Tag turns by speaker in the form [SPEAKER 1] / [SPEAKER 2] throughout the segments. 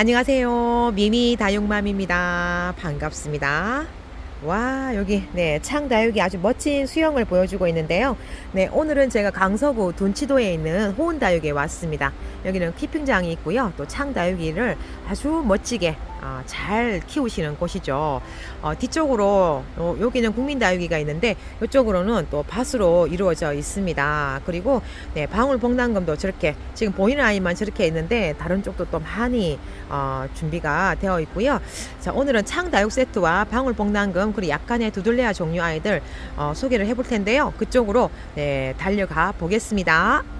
[SPEAKER 1] 안녕하세요. 미미 다육맘입니다. 반갑습니다. 와, 여기, 네, 창다육이 아주 멋진 수영을 보여주고 있는데요. 네, 오늘은 제가 강서구 돈치도에 있는 호운다육에 왔습니다. 여기는 키핑장이 있고요. 또 창다육이를 아주 멋지게 어, 잘 키우시는 곳이죠. 어, 뒤쪽으로 어, 여기는 국민다육이가 있는데 이쪽으로는 또 밭으로 이루어져 있습니다. 그리고 네, 방울복랑금도 저렇게 지금 보이는 아이만 저렇게 있는데 다른 쪽도 또 많이 어, 준비가 되어 있고요. 자, 오늘은 창다육 세트와 방울복랑금 그리고 약간의 두들레아 종류 아이들 어, 소개를 해볼 텐데요. 그쪽으로 네, 달려가 보겠습니다.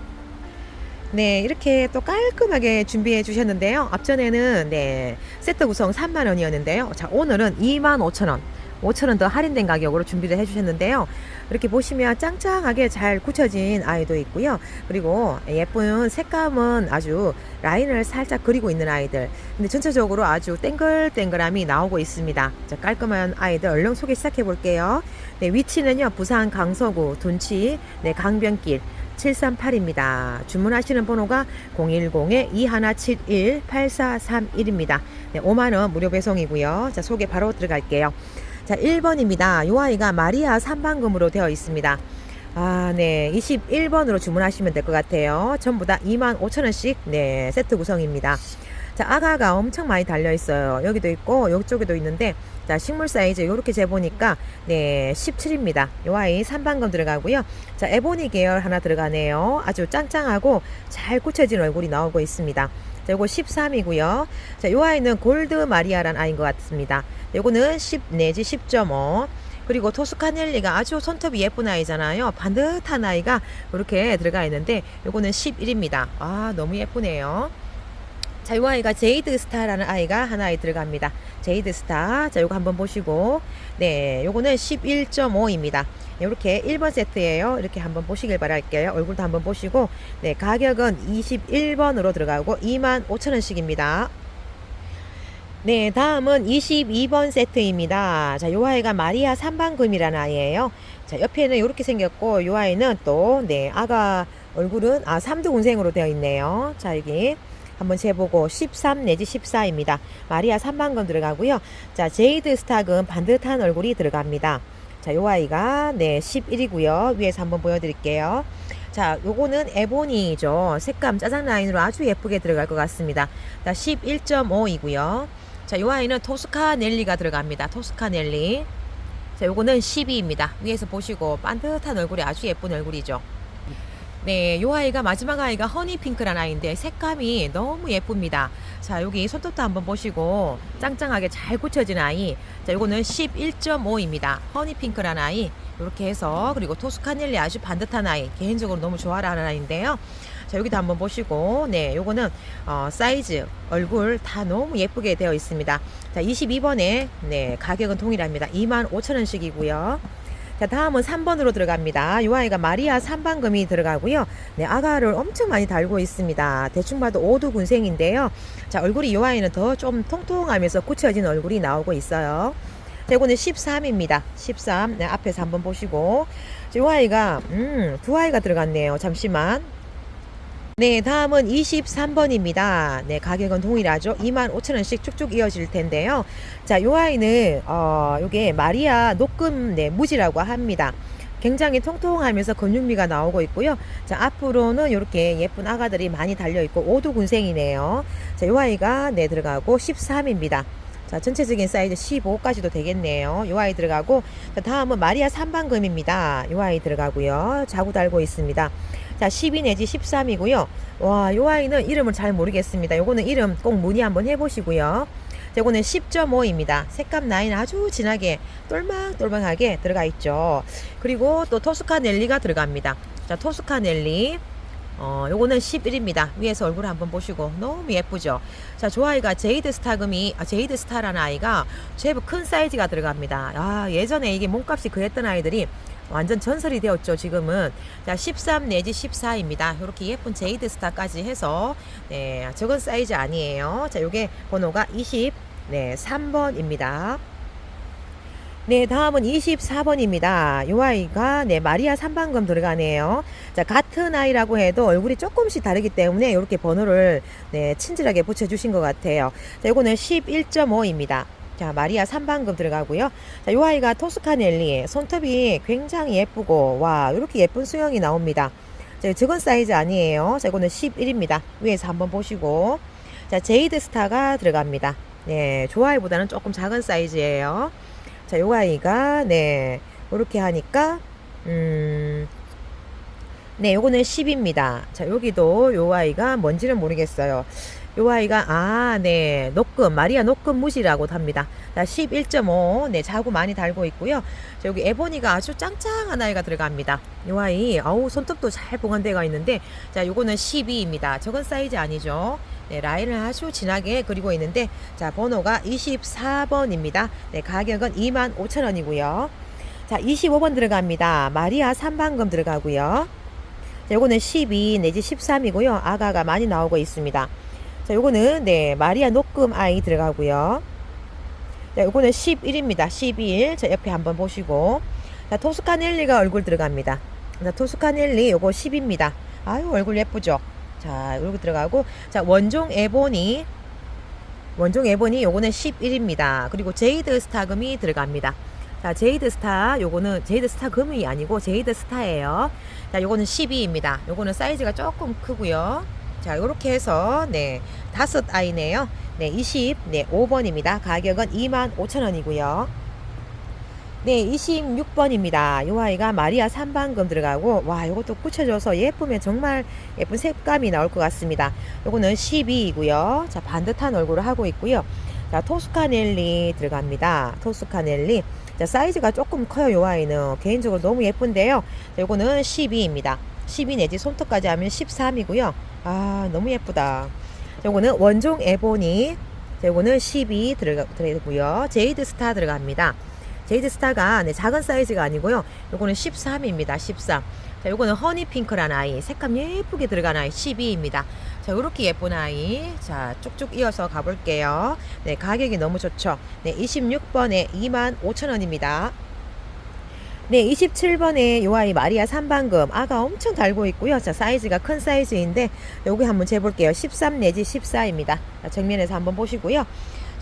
[SPEAKER 1] 네, 이렇게 또 깔끔하게 준비해 주셨는데요. 앞전에는 네, 세트 구성 3만 원이었는데요. 자, 오늘은 2만 5천 원. 5천 원 더 할인된 가격으로 준비를 해 주셨는데요. 이렇게 보시면 짱짱하게 잘 굳혀진 아이도 있고요. 그리고 예쁜 색감은 아주 라인을 살짝 그리고 있는 아이들. 근데 전체적으로 아주 땡글땡글함이 나오고 있습니다. 자, 깔끔한 아이들 얼른 소개 시작해 볼게요. 네, 위치는요. 부산 강서구 둔치 네, 강변길 738입니다. 주문하시는 번호가 010-2171-8431입니다. 네, 5만원 무료 배송이고요. 자, 소개 바로 들어갈게요. 자, 1번입니다. 요 아이가 마리아 3반금으로 되어 있습니다. 아, 네. 21번으로 주문하시면 될 것 같아요. 전부 다 25,000원씩, 네, 세트 구성입니다. 자, 아가가 엄청 많이 달려 있어요. 여기도 있고, 이쪽에도 있는데, 자, 식물 사이즈 요렇게 재보니까, 네, 17입니다. 요 아이 3반금 들어가고요. 자, 에보니 계열 하나 들어가네요. 아주 짱짱하고 잘 굳혀진 얼굴이 나오고 있습니다. 자, 요거 13이고요. 자, 요 아이는 골드 마리아란 아이인 것 같습니다. 요거는 10 내지 10.5. 그리고 토스카넬리가 아주 손톱이 예쁜 아이잖아요. 반듯한 아이가 이렇게 들어가 있는데 요거는 11입니다. 아, 너무 예쁘네요. 자, 요 아이가 제이드 스타라는 아이가 하나에 들어갑니다. 제이드 스타. 자, 요거 한번 보시고. 네, 요거는 11.5입니다. 이렇게 1번 세트예요. 이렇게 한번 보시길 바랄게요. 얼굴도 한번 보시고. 네, 가격은 21번으로 들어가고 25,000원씩입니다. 네, 다음은 22번 세트입니다. 자, 요 아이가 마리아 3반금이라는 아이예요. 자, 옆에는 이렇게 생겼고, 요 아이는 또, 네, 아가 얼굴은, 아, 3두 군생으로 되어 있네요. 자, 여기 한번 재보고, 13 내지 14입니다. 마리아 3반금 들어가고요. 자, 제이드 스탁은 반듯한 얼굴이 들어갑니다. 자, 요 아이가, 네, 11이고요. 위에서 한번 보여드릴게요. 자, 요거는 에보니죠. 색감 짜장 라인으로 아주 예쁘게 들어갈 것 같습니다. 자, 11.5이고요. 자, 요 아이는 토스카 넬리가 들어갑니다. 토스카 넬리. 자, 요거는 12입니다. 위에서 보시고 반듯한 얼굴이 아주 예쁜 얼굴이죠. 네, 요 아이가 마지막 아이가 허니핑크란 아이인데 색감이 너무 예쁩니다. 자, 여기 손톱도 한번 보시고 짱짱하게 잘 굳혀진 아이. 자, 요거는 11.5입니다. 허니핑크란 아이. 이렇게 해서 그리고 토스카넬리 아주 반듯한 아이. 개인적으로 너무 좋아하는 아이인데요. 자, 여기도 한번 보시고, 네, 요거는, 어, 사이즈, 얼굴 다 너무 예쁘게 되어 있습니다. 자, 22번에, 네, 가격은 동일합니다. 25,000원씩이고요. 자, 다음은 3번으로 들어갑니다. 요 아이가 마리아 3반금이 들어가고요. 네, 아가를 엄청 많이 달고 있습니다. 대충 봐도 오두 군생인데요. 자, 얼굴이 요 아이는 더 좀 통통하면서 굳혀진 얼굴이 나오고 있어요. 자, 이거는 13입니다. 13. 네, 앞에서 한번 보시고. 자, 요 아이가, 음, 두 아이가 들어갔네요. 잠시만. 네, 다음은 23번입니다. 네, 가격은 동일하죠. 25,000원씩 쭉쭉 이어질 텐데요. 자, 요 아이는, 어, 요게 마리아 녹금, 네, 무지라고 합니다. 굉장히 통통하면서 근육미가 나오고 있고요. 자, 앞으로는 이렇게 예쁜 아가들이 많이 달려 있고, 오두 군생이네요. 자, 요 아이가, 네, 들어가고 13입니다. 자, 전체적인 사이즈 15까지도 되겠네요. 요 아이 들어가고, 자, 다음은 마리아 3반금입니다. 요 아이 들어가고요. 자구 달고 있습니다. 자, 12 내지 13이고요. 와, 요 아이는 이름을 잘 모르겠습니다. 요거는 이름 꼭 문의 한번 해보시고요. 자, 요거는 10.5입니다. 색감 라인 아주 진하게 똘망똘망하게 들어가 있죠. 그리고 또 토스카 넬리가 들어갑니다. 자, 토스카 넬리. 어, 요거는 11입니다. 위에서 얼굴 한번 보시고 너무 예쁘죠. 자, 조 아이가 제이드 스타금이 아, 제이드 스타라는 아이가 제법 큰 사이즈가 들어갑니다. 아, 예전에 이게 몸값이 그랬던 아이들이 완전 전설이 되었죠, 지금은. 자, 13 내지 14입니다. 이렇게 예쁜 제이드 스타까지 해서, 네, 적은 사이즈 아니에요. 자, 요게 번호가 20, 네, 3번입니다. 네, 다음은 24번입니다. 이 아이가 네, 마리아 3반금 들어가네요. 자, 같은 아이라고 해도 얼굴이 조금씩 다르기 때문에 이렇게 번호를 네, 친절하게 붙여 주신 것 같아요. 자, 이거는 11.5입니다. 자, 마리아 3반금 들어가고요. 자, 이 아이가 토스카넬리 손톱이 굉장히 예쁘고 와, 이렇게 예쁜 수영이 나옵니다. 자, 적은 사이즈 아니에요. 자, 이거는 11입니다. 위에서 한번 보시고. 자, 제이드 스타가 들어갑니다. 네, 좋아이보다는 조금 작은 사이즈예요. 자, 요 아이가 네, 이렇게 하니까 음 네, 요거는 10입니다. 자, 여기도 요 아이가 뭔지는 모르겠어요. 요 아이가 아, 네. 녹금 마리아 녹금 무지라고 합니다. 자, 11.5. 네, 자구 많이 달고 있고요. 자, 여기 에보니가 아주 짱짱한 아이가 들어갑니다. 요 아이 아우 손톱도 잘 보관되어 있는데 자, 요거는 12입니다. 적은 사이즈 아니죠. 네, 라인을 아주 진하게 그리고 있는데 자, 번호가 24번입니다. 네, 가격은 25,000원이고요. 자, 25번 들어갑니다. 마리아 3반금 들어가고요. 자, 요거는 12 내지 13이고요. 아가가 많이 나오고 있습니다. 자, 요거는 네, 마리아 녹금 아이 들어가고요. 자, 요거는 11입니다. 11. 자, 옆에 한번 보시고. 자, 토스카넬리가 얼굴 들어갑니다. 자, 토스카넬리 요거 10입니다. 아유, 얼굴 예쁘죠? 자, 이렇게 들어가고 자, 원종 에보니 원종 에보니 요거는 11입니다. 그리고 제이드 스타금이 들어갑니다. 자, 제이드 스타 요거는 제이드 스타 금이 아니고 제이드 스타예요. 자, 요거는 12입니다. 요거는 사이즈가 조금 크고요. 자, 요렇게 해서 네, 다섯 아이네요. 네, 20, 네, 5번입니다. 가격은 25,000원이고요. 네, 26번입니다. 요 아이가 마리아 3반금 들어가고, 와, 요것도 붙여줘서 예쁘면 정말 예쁜 색감이 나올 것 같습니다. 요거는 12이고요. 자, 반듯한 얼굴을 하고 있고요. 자, 토스카넬리 들어갑니다. 토스카넬리. 자, 사이즈가 조금 커요, 요 아이는. 개인적으로 너무 예쁜데요. 자, 요거는 12입니다. 12 내지 손톱까지 하면 13이고요. 아, 너무 예쁘다. 자, 요거는 원종 에보니. 자, 요거는 12 들어가, 들어가고요. 제이드 스타 들어갑니다. 제이드 스타가 네, 작은 사이즈가 아니고요. 요거는 13입니다. 13. 자, 요거는 허니 핑크란 아이. 색감 예쁘게 들어간 아이 12입니다. 자, 요렇게 예쁜 아이. 자, 쭉쭉 이어서 가볼게요. 네, 가격이 너무 좋죠. 네, 26번에 25,000원입니다. 네, 27번에 요 아이 마리아 3반금. 아가 엄청 달고 있고요. 자, 사이즈가 큰 사이즈인데, 여기 한번 재볼게요. 13 내지 14입니다. 자, 정면에서 한번 보시고요.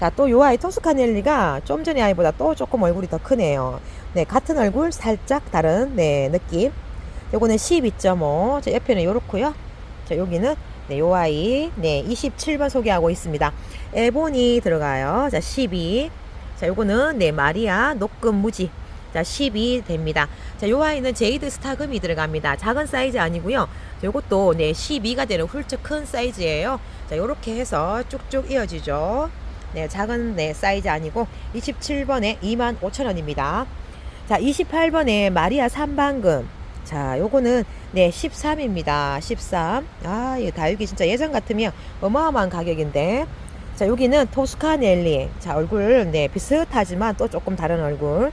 [SPEAKER 1] 자, 또 요 아이 토스카넬리가 좀 전에 아이보다 또 조금 얼굴이 더 크네요. 네, 같은 얼굴 살짝 다른, 네, 느낌. 요거는 12.5. 자, 옆에는 요렇고요. 자, 여기는 네, 요 아이, 네, 27번 소개하고 있습니다. 에본이 들어가요. 자, 12. 자, 요거는 네, 마리아 녹금 무지. 자, 12 됩니다. 자, 요 아이는 제이드 스타금이 들어갑니다. 작은 사이즈 아니고요. 자, 요것도 네, 12가 되는 훌쩍 큰 사이즈예요. 자, 요렇게 해서 쭉쭉 이어지죠. 네, 작은 네, 사이즈 아니고 27번에 25,000원입니다. 자, 28번에 마리아 3반금. 자, 요거는 네, 13입니다. 13. 아, 이거 다육이 진짜 예전 같으면 어마어마한 가격인데. 자, 여기는 토스카넬리. 자, 얼굴 네, 비슷하지만 또 조금 다른 얼굴.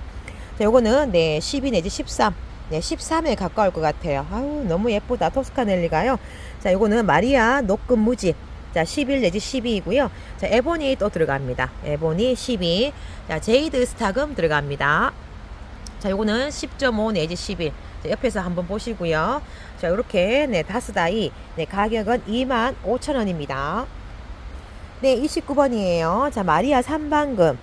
[SPEAKER 1] 자, 요거는 네, 12 내지 13. 네, 13에 가까울 것 같아요. 아우, 너무 예쁘다. 토스카넬리가요. 자, 요거는 마리아 녹금 무지. 자, 11 내지 12이고요. 자, 에보니 또 들어갑니다. 에보니 12. 자, 제이드 스타금 들어갑니다. 자, 요거는 10.5 내지 11. 자, 옆에서 한번 보시고요. 자, 요렇게 네, 다섯 아이. 네, 가격은 25,000원입니다. 네, 29번이에요. 자, 마리아 3반금.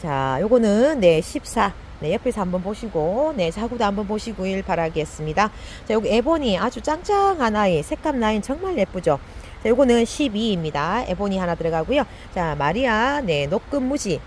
[SPEAKER 1] 자, 요거는 네, 14. 네, 옆에서 한번 보시고, 네, 자구도 한번 보시길 바라겠습니다. 자, 여기 에보니 아주 짱짱한 아이, 색감 라인 정말 예쁘죠? 자, 요거는 12입니다. 에보니 하나 들어가고요. 자, 마리아, 네, 녹금 무지.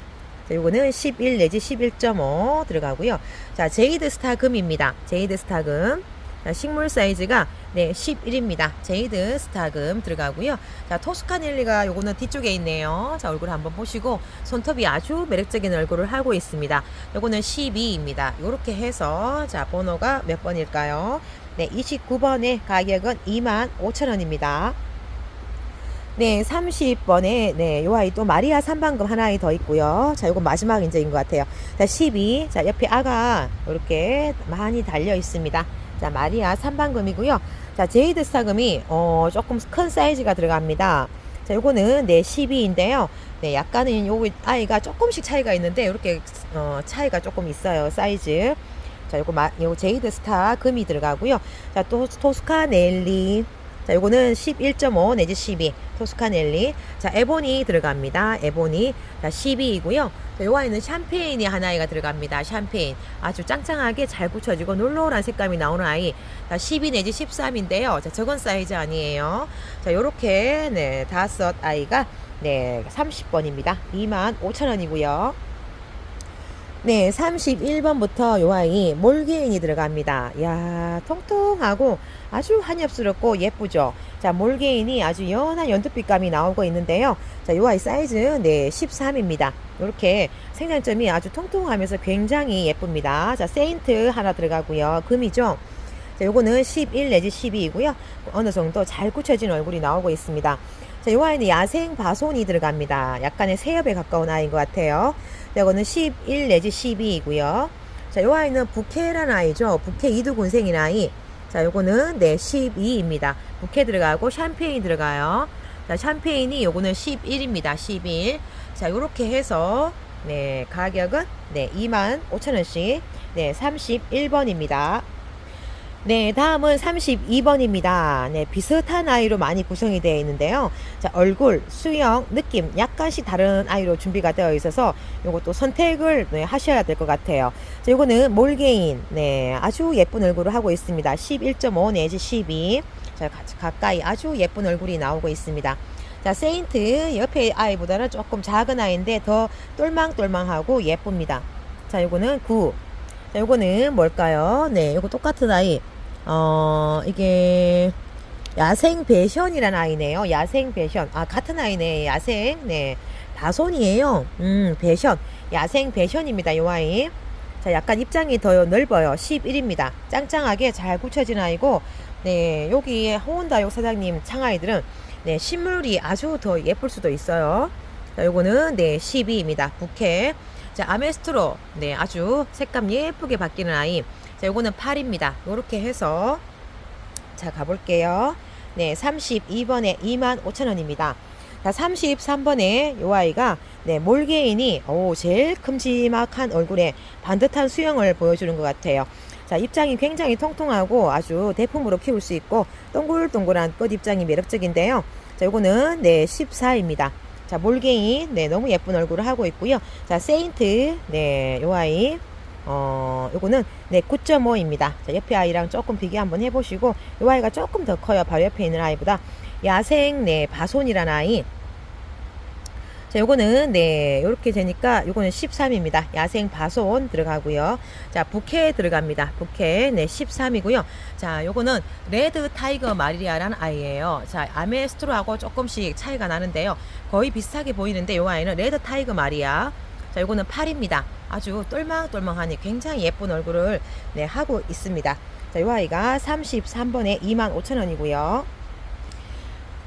[SPEAKER 1] 자, 요거는 11 내지 11.5 들어가고요. 자, 제이드 스타 금입니다. 제이드 스타 금. 자, 식물 사이즈가 네, 11입니다. 제이드 스타금 들어가고요. 자, 토스카넬리가 요거는 뒤쪽에 있네요. 자, 얼굴 한번 보시고 손톱이 아주 매력적인 얼굴을 하고 있습니다. 요거는 12입니다. 요렇게 해서 자, 번호가 몇 번일까요? 네, 29번의 가격은 25,000원입니다. 네, 30번에, 네, 요 아이 또 마리아 3반금 하나 더 있고요. 자, 요건 마지막 인제인 것 같아요. 자, 12. 자, 옆에 아가 이렇게 많이 달려 있습니다. 자, 마리아 3반금이고요. 자, 제이드 스타금이, 어, 조금 큰 사이즈가 들어갑니다. 자, 요거는 네 12인데요. 네, 약간은 요 아이가 조금씩 차이가 있는데 이렇게 어, 차이가 조금 있어요. 사이즈. 자, 요거 마, 요 제이드 스타 금이 들어가고요. 자, 또 토스카 넬리. 자, 요거는 11.5 내지 12. 토스카넬리. 자, 에보니 들어갑니다. 에보니. 자, 12이고요. 자, 요 아이는 샴페인이 하나이가 들어갑니다. 샴페인. 아주 짱짱하게 잘 붙여지고 놀노란 색감이 나오는 아이. 자, 12 내지 13인데요. 자, 적은 사이즈 아니에요. 자, 요렇게 네, 다섯 아이가 네, 30번입니다. 25,000원이고요. 네, 31번부터 요 아이 몰게인이 들어갑니다. 야, 통통하고 아주 한엽스럽고 예쁘죠. 자, 몰게인이 아주 연한 연두빛감이 나오고 있는데요. 자, 요 아이 사이즈 네, 13입니다. 이렇게 생장점이 아주 통통하면서 굉장히 예쁩니다. 자, 세인트 하나 들어가고요. 금이죠. 자, 요거는 11 내지 12이고요. 어느 정도 잘 굳혀진 얼굴이 나오고 있습니다. 자, 요 아이는 야생 바손이 들어갑니다. 약간의 새엽에 가까운 아이인 것 같아요. 자, 이거는 11 내지 12이고요. 자, 요 아이는 부케라는 아이죠. 부케 이두군생인 아이. 자, 요거는 네, 12입니다. 부케 들어가고 샴페인 들어가요. 자, 샴페인이 요거는 11입니다. 11. 자, 요렇게 해서 네, 가격은 네, 25,000원씩. 네, 31번입니다. 네, 다음은 32번입니다. 네, 비슷한 아이로 많이 구성이 되어 있는데요. 자, 얼굴, 수영, 느낌 약간씩 다른 아이로 준비가 되어 있어서 요것도 선택을 네, 하셔야 될 것 같아요. 자, 요거는 몰게인. 네, 아주 예쁜 얼굴을 하고 있습니다. 11.5 내지 12. 자, 가- 가까이 아주 예쁜 얼굴이 나오고 있습니다. 자, 세인트 옆에 아이보다는 조금 작은 아이인데 더 똘망똘망하고 예쁩니다. 자, 요거는 9. 자, 요거는 뭘까요? 네, 요거 똑같은 아이. 어, 이게 야생 배션이라는 아이네요. 야생 배션. 아, 같은 아이네. 야생. 네. 다손이에요. 음, 배션. 야생 배션입니다. 요 아이. 자, 약간 입장이 더 넓어요. 11입니다. 짱짱하게 잘 굳혀진 아이고, 네, 여기 홍원다육 사장님 창아이들은 네, 실물이 아주 더 예쁠 수도 있어요. 자, 요거는 네, 12입니다. 부케. 자, 아메스트로. 네, 아주 색감 예쁘게 바뀌는 아이. 자, 요거는 8입니다. 요렇게 해서 자, 가볼게요. 네, 32번에 25,000원입니다. 자, 33번에 요 아이가 네, 몰게인이 오, 제일 큼지막한 얼굴에 반듯한 수영을 보여주는 것 같아요. 자, 입장이 굉장히 통통하고 아주 대품으로 키울 수 있고 동글동글한 끝 입장이 매력적인데요. 자, 요거는 네, 14입니다. 자, 몰게인 네, 너무 예쁜 얼굴을 하고 있고요. 자, 세인트 네, 요 아이 어, 요거는 네, 9.5입니다. 자, 옆에 아이랑 조금 비교 한번 해 보시고, 요 아이가 조금 더 커요. 바로 옆에 있는 아이보다. 야생, 네, 바손이라는 아이. 자, 요거는, 네, 요렇게 되니까, 요거는 13입니다. 야생 바손 들어가고요. 자, 부케 들어갑니다. 부케, 네, 13이고요. 자, 요거는 레드 타이거 마리아라는 아이예요. 자, 아메스트로하고 조금씩 차이가 나는데요. 거의 비슷하게 보이는데, 요 아이는 레드 타이거 마리아. 자, 요거는 8입니다. 아주 똘망똘망하니 굉장히 예쁜 얼굴을 네, 하고 있습니다. 자, 요 아이가 33번에 25,000원이고요.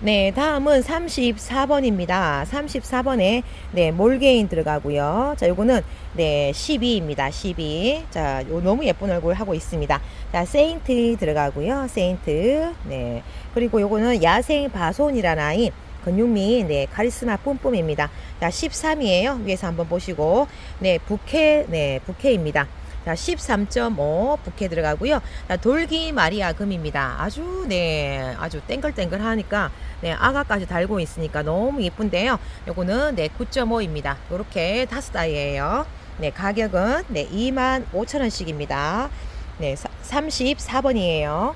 [SPEAKER 1] 네, 다음은 34번입니다. 34번에 네, 몰게인 들어가고요. 자, 요거는 네, 12입니다. 12. 자, 요 너무 예쁜 얼굴 하고 있습니다. 자, 세인트 들어가고요. 세인트. 네. 그리고 요거는 야생 바손이라는 아이 근육미 네 카리스마 뿜뿜입니다. 자 13이에요. 위에서 한번 보시고 네 부케 네 부케입니다. 자 13.5 부케 들어가고요. 자 돌기 마리아 금입니다. 아주 네 아주 땡글땡글 하니까 네 아가까지 달고 있으니까 너무 예쁜데요. 요거는 네 9.5입니다. 요렇게 다섯 아이예요. 네 가격은 네 2만 5천 원씩입니다. 네 34번이에요.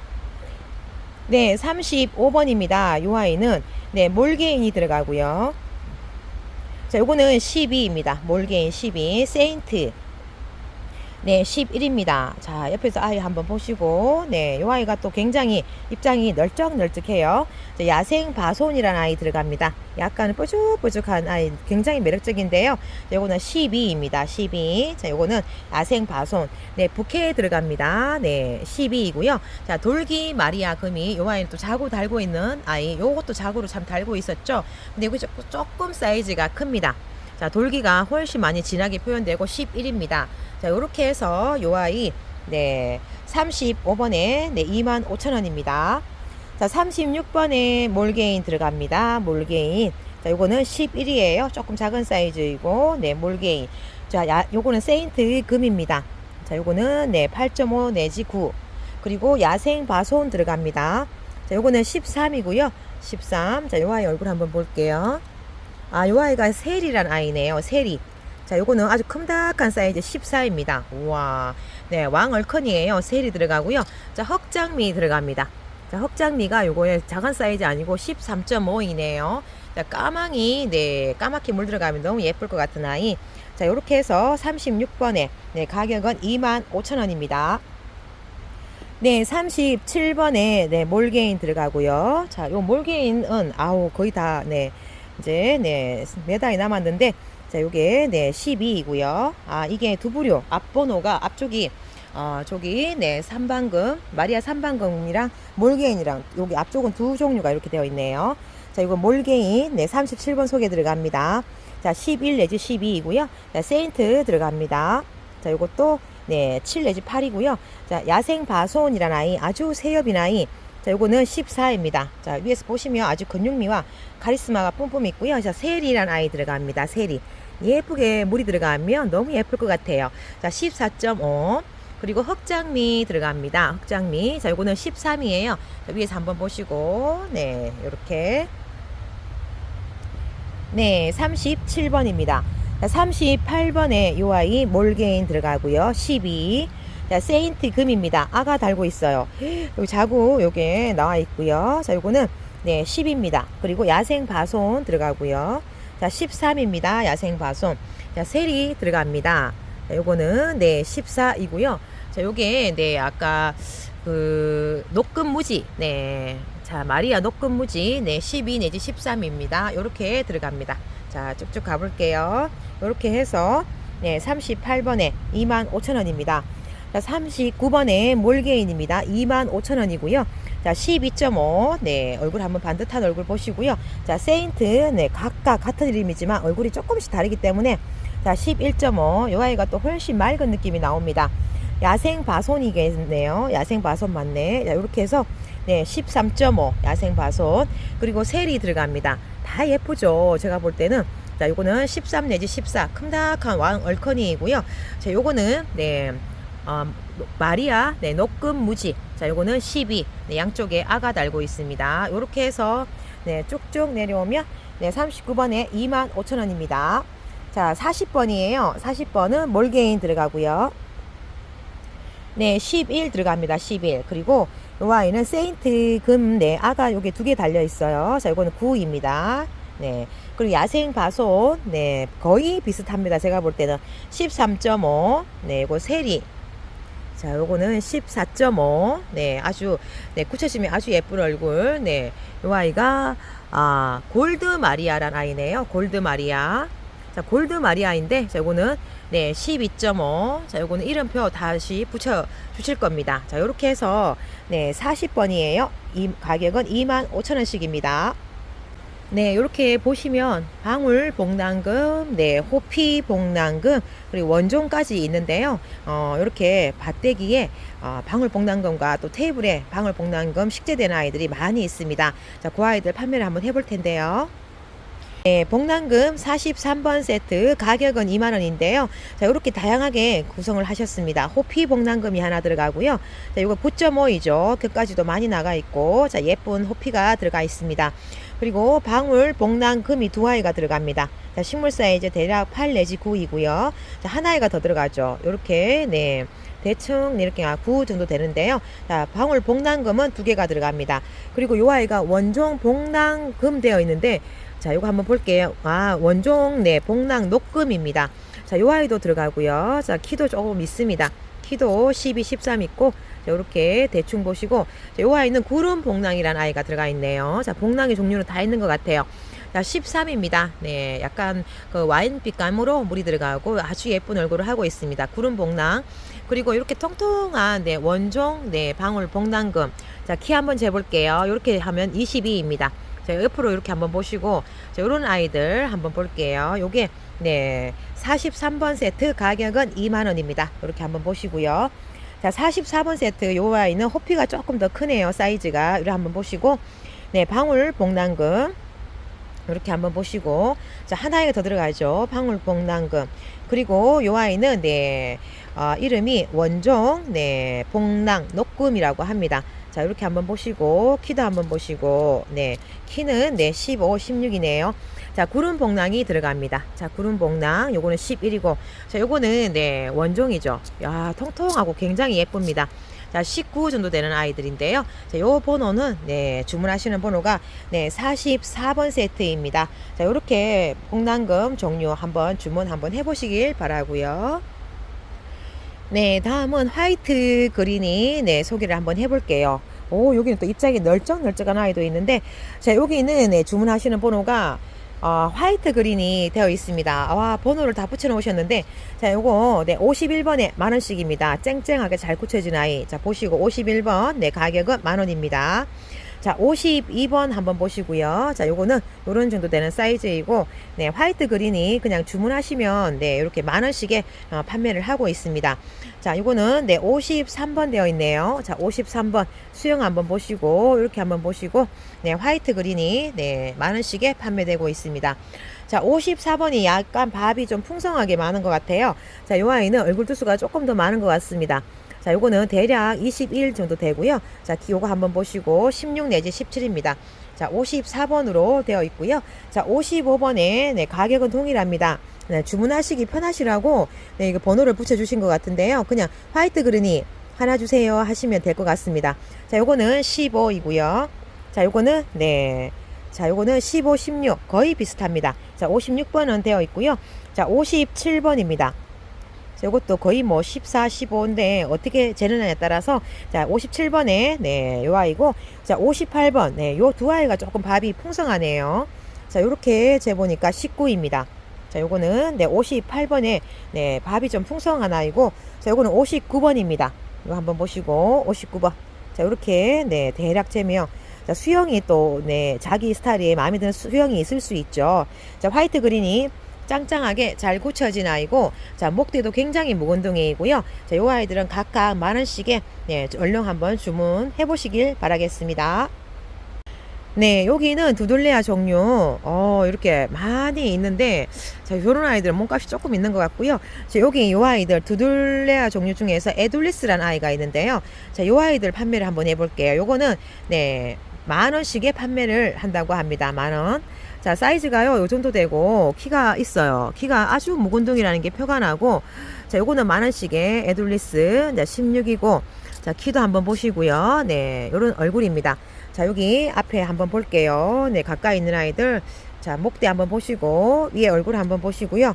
[SPEAKER 1] 네, 35번입니다. 요 아이는 네, 몰게인이 들어가고요. 자, 요거는 12입니다. 몰게인 12. 세인트. 네, 11입니다. 자, 옆에서 아이 한번 보시고, 네, 요 아이가 또 굉장히 입장이 널쩍널쩍해요. 자, 야생 바손이라는 아이 들어갑니다. 약간 뾰족뾰족한 아이, 굉장히 매력적인데요. 요거는 12입니다. 12. 자, 요거는 야생 바손. 네, 부케에 들어갑니다. 네, 12이고요. 자, 돌기 마리아 금이 요 아이는 또 자구 달고 있는 아이, 요것도 자구로 참 달고 있었죠. 근데 이거 조금 사이즈가 큽니다. 자, 돌기가 훨씬 많이 진하게 표현되고 11입니다. 자, 요렇게 해서 요 아이 네, 35번에 네, 25,000원입니다. 자, 36번에 몰게인 들어갑니다. 몰게인. 자, 요거는 11이에요. 조금 작은 사이즈이고, 네, 몰게인. 자, 야, 요거는 세인트 금입니다. 자, 요거는 네, 8.5 내지 9. 그리고 야생 바손 들어갑니다. 자, 요거는 13이고요. 13. 자, 요 아이 얼굴 한번 볼게요. 아, 요 아이가 세리란 아이네요. 세리. 자, 요거는 아주 큼닥한 사이즈 14입니다. 우와. 네, 왕얼컨이에요. 세리 들어가고요. 자, 흑장미 들어갑니다. 자, 흑장미가 요거에 작은 사이즈 아니고 13.5이네요. 자, 까망이, 네, 까맣게 물 들어가면 너무 예쁠 것 같은 아이. 자, 요렇게 해서 36번에, 네, 가격은 25,000원입니다. 네, 37번에, 네, 몰게인 들어가고요. 자, 요 몰게인은, 아우, 거의 다, 네, 이제, 네, 몇 알이 남았는데, 자, 요게, 네, 12이고요. 아, 이게 두부료, 앞번호가, 앞쪽이, 어, 저기, 네, 삼방금, 마리아 삼방금이랑 몰게인이랑, 여기 앞쪽은 두 종류가 이렇게 되어 있네요. 자, 이거 몰게인, 네, 37번 속에 들어갑니다. 자, 11 내지 12이고요. 자, 세인트 들어갑니다. 자, 요것도, 네, 7 내지 8이고요. 자, 야생 바손이란 아이, 아주 새엽인 아이. 자, 요거는 14입니다. 자, 위에서 보시면 아주 근육미와 카리스마가 뿜뿜 있고요. 자, 세리란 아이 들어갑니다. 세리. 예쁘게 물이 들어가면 너무 예쁠 것 같아요. 자, 14.5. 그리고 흑장미 들어갑니다. 흑장미. 자, 요거는 13이에요. 자, 위에서 한번 보시고, 네, 요렇게. 네, 37번입니다. 자, 38번에 요 아이 몰게인 들어가고요. 12. 자, 세인트 금입니다. 아가 달고 있어요. 여기 자구 요게 나와 있고요. 자, 요거는 네, 10입니다. 그리고 야생 바손 들어가고요. 자, 13입니다. 야생 바손. 자, 세리 들어갑니다. 자, 요거는 네, 14이고요. 자, 요게 네, 아까 그 녹금무지. 네. 자, 마리아 녹금무지. 네, 12 내지 13입니다. 요렇게 들어갑니다. 자, 쭉쭉 가 볼게요. 요렇게 해서 네, 38번에 25,000원입니다. 자, 39번에 몰게인입니다. 25,000원이고요. 자, 12.5. 네, 얼굴 한번 반듯한 얼굴 보시고요. 자, 세인트. 네, 각각 같은 이름이지만 얼굴이 조금씩 다르기 때문에 자, 11.5. 요 아이가 또 훨씬 맑은 느낌이 나옵니다. 야생 바손이겠네요. 야생 바손 맞네. 자, 이렇게 해서 네, 13.5 야생 바손 그리고 셀이 들어갑니다. 다 예쁘죠. 제가 볼 때는 자, 요거는 13 내지 14 큼닥한 왕 얼커니이고요. 자, 요거는 네. 어, 마리아, 네, 녹금 무지. 자, 요거는 12. 네, 양쪽에 아가 달고 있습니다. 요렇게 해서 네, 쭉쭉 내려오면 네, 39번에 25,000원입니다. 자, 40번이에요. 40번은 몰게인 들어가고요. 네, 11 들어갑니다. 11. 그리고 요 아이는 세인트 금, 네, 아가 요게 두 개 달려 있어요. 자, 요거는 9입니다. 네. 그리고 야생 바손, 네, 거의 비슷합니다. 제가 볼 때는 13.5. 네, 요거 세리. 자, 요거는 14.5. 네, 아주, 네, 굳혀지면 아주 예쁜 얼굴. 네, 요 아이가, 아, 골드 마리아란 아이네요. 골드 마리아. 자, 골드 마리아인데, 자, 요거는, 네, 12.5. 자, 요거는 이름표 다시 붙여 주실 겁니다. 자, 요렇게 해서, 네, 40번이에요. 이 가격은 25,000원씩입니다. 네, 이렇게 보시면 방울 복랑금, 네, 호피 복랑금, 그리고 원종까지 있는데요. 어, 이렇게 밭대기에 어, 방울 복랑금과 또 테이블에 방울 복랑금 식재되는 아이들이 많이 있습니다. 자, 그 아이들 판매를 한번 해볼 텐데요. 네, 복랑금 43번 세트 가격은 2만 원인데요. 자, 이렇게 다양하게 구성을 하셨습니다. 호피 복랑금이 하나 들어가고요. 자, 이거 9.5이죠. 그까지도 많이 나가 있고, 자, 예쁜 호피가 들어가 있습니다. 그리고 방울 복랑 금이 두 아이가 들어갑니다. 자, 식물 사이즈 대략 8 내지 9이고요. 자, 한 아이가 더 들어가죠. 이렇게, 네. 대충 이렇게 9 정도 되는데요. 자, 방울 복랑금은 두 개가 들어갑니다. 그리고 요 아이가 원종 복랑금 되어 있는데, 자, 요거 한번 볼게요. 아, 원종, 네, 복랑 녹금입니다. 자, 요 아이도 들어가고요. 자, 키도 조금 있습니다. 키도 12, 13 있고, 자, 요렇게 대충 보시고, 자, 요 아이는 구름 복랑이라는 아이가 들어가 있네요. 자, 복랑의 종류는 다 있는 것 같아요. 자, 13입니다. 네, 약간 그 와인빛 감으로 물이 들어가고 아주 예쁜 얼굴을 하고 있습니다. 구름 복랑. 그리고 이렇게 통통한 네, 원종 네, 방울 복랑금. 자, 키 한번 재볼게요. 이렇게 하면 22입니다. 자, 옆으로 이렇게 한번 보시고 자, 요런 아이들 한번 볼게요. 요게 네, 43번 세트 가격은 2만 원입니다. 이렇게 한번 보시고요. 자, 자, 44번 세트. 요 아이는 호피가 조금 더 크네요. 사이즈가. 이리 한번 보시고. 네, 방울 복랑금. 이렇게 한번 보시고. 자 하나가 더 들어가죠. 방울 복랑금. 그리고 요 아이는 네 어, 이름이 원종 네 복랑 녹금이라고 합니다. 자 이렇게 한번 보시고 키도 한번 보시고. 네 키는 네 15, 16이네요 자 구름 복랑이 들어갑니다 자 구름 복랑 요거는 11이고 자 요거는 네 원종이죠 야 통통하고 굉장히 예쁩니다 자, 19 정도 되는 아이들인데요. 자, 요 번호는 네, 주문하시는 번호가 네, 44번 세트입니다. 자, 요렇게 복랑금 종류 한번 주문 한번 해 보시길 바라고요. 네, 다음은 화이트 그린이 네, 소개를 한번 해 볼게요. 오, 여기는 또 입장이 널쩍널쩍한 아이도 있는데 자, 여기는 네, 주문하시는 번호가 어, 화이트 그린이 되어 있습니다. 와, 번호를 다 붙여 놓으셨는데, 자, 요거, 네, 51번에 만원씩입니다. 쨍쨍하게 잘 굳혀진 아이. 자, 보시고, 51번, 네, 가격은 만원입니다. 자, 52번 한번 보시고요. 자, 요거는 요런 정도 되는 사이즈이고, 네, 화이트 그린이 그냥 주문하시면, 네, 이렇게 만 원씩에 어, 판매를 하고 있습니다. 자, 요거는, 네, 53번 되어 있네요. 자, 53번 수영 한번 보시고, 이렇게 한번 보시고, 네, 화이트 그린이, 네, 만 원씩에 판매되고 있습니다. 자, 54번이 약간 밥이 좀 풍성하게 많은 것 같아요. 자, 요 아이는 얼굴 두수가 조금 더 많은 것 같습니다. 자, 요거는 대략 21 정도 되고요. 자, 기 요거 한번 보시고 16 내지 17입니다. 자, 54번으로 되어 있고요. 자, 55번에 네, 가격은 동일합니다. 네, 주문하시기 편하시라고 네, 이거 번호를 붙여 주신 것 같은데요. 그냥 화이트 그린이 하나 주세요 하시면 될 것 같습니다. 자, 요거는 15이고요. 자, 요거는 네. 자, 요거는 15, 16 거의 비슷합니다. 자, 56번은 되어 있고요. 자, 57번입니다. 자, 이것도 거의 뭐 14, 15인데 어떻게 재느냐에 따라서 자 57번에 네, 요 아이고 자 58번 네, 요 두 아이가 조금 밥이 풍성하네요. 자, 요렇게 재 보니까 19입니다. 자, 요거는 네, 58번에 네, 밥이 좀 풍성한 아이고 자, 요거는 59번입니다. 이거 한번 보시고 59번. 자, 요렇게 네, 대략 재면 자, 수영이 또 네, 자기 스타일에 마음에 드는 수영이 있을 수 있죠. 자, 화이트 그린이 짱짱하게 잘 굳혀진 아이고 자 목대도 굉장히 묵은둥이고요. 자 요 아이들은 각각 만 원씩에 네, 얼른 한번 주문해 보시길 바라겠습니다. 네 여기는 두들레아 종류. 어 이렇게 많이 있는데 자 요런 아이들은 몸값이 조금 있는 것 같고요. 자 여기 요 아이들 두들레아 종류 중에서 에둘리스라는 아이가 있는데요. 자 요 아이들 판매를 한번 해볼게요. 요거는 네 만원씩에 판매를 한다고 합니다. 만원 자, 사이즈가요, 요 정도 되고, 키가 있어요. 키가 아주 묵은둥이라는 게 표가 나고, 자, 요거는 만원씩의 에둘리스, 자, 16이고, 자, 키도 한번 보시고요. 네, 요런 얼굴입니다. 자, 여기 앞에 한번 볼게요. 네, 가까이 있는 아이들. 자, 목대 한번 보시고, 위에 얼굴 한번 보시고요.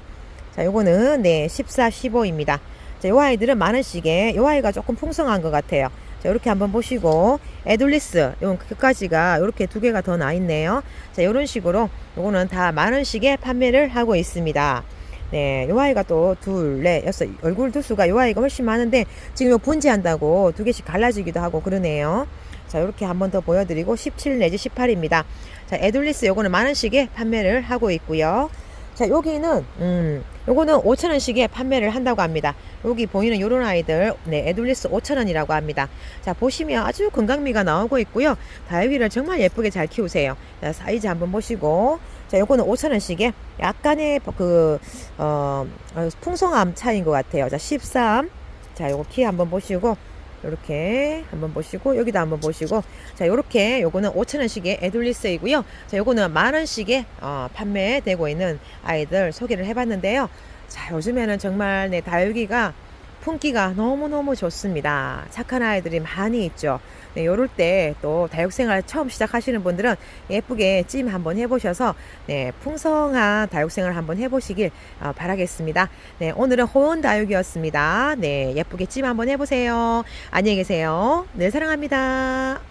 [SPEAKER 1] 자, 요거는, 네, 14, 15입니다. 자, 요 아이들은 만원씩에, 요 아이가 조금 풍성한 것 같아요. 자, 이렇게 한번 보시고 에둘리스 이건 끝까지가 이렇게 두 개가 더 나 있네요. 자, 이런 식으로 요거는 다 만 원씩에 판매를 하고 있습니다. 네, 요 아이가 또 둘, 넷, 여섯 얼굴 두수가 요 아이가 훨씬 많은데 지금 요 분지한다고 두 개씩 갈라지기도 하고 그러네요. 자, 이렇게 한 번 더 보여드리고 17 내지 18입니다. 자, 에둘리스 요거는 만 원씩에 판매를 하고 있고요. 자, 여기는, 음, 요거는 5천원씩에 판매를 한다고 합니다. 여기 보이는 요런 아이들, 네, 에둘리스 5천원이라고 합니다. 자, 보시면 아주 건강미가 나오고 있고요. 다육이를 정말 예쁘게 잘 키우세요. 자, 사이즈 한번 보시고, 자, 요거는 5천원씩에 약간의 그, 어, 어, 풍성함 차이인 것 같아요. 자, 13. 자, 요거 키 한번 보시고, 이렇게 한번 보시고 여기도 한번 보시고. 자 요렇게 요거는 5천원씩의 에둘리스이고요. 자 요거는 만원씩에 어, 판매되고 있는 아이들 소개를 해봤는데요. 자 요즘에는 정말 네 다육이가 품기가 너무너무 좋습니다. 착한 아이들이 많이 있죠. 네, 요럴 때 또 다육생활 처음 시작하시는 분들은 예쁘게 찜 한번 해보셔서 네, 풍성한 다육생활 한번 해보시길 어, 바라겠습니다. 네, 오늘은 호원 다육이었습니다. 네, 예쁘게 찜 한번 해보세요. 안녕히 계세요. 네, 사랑합니다.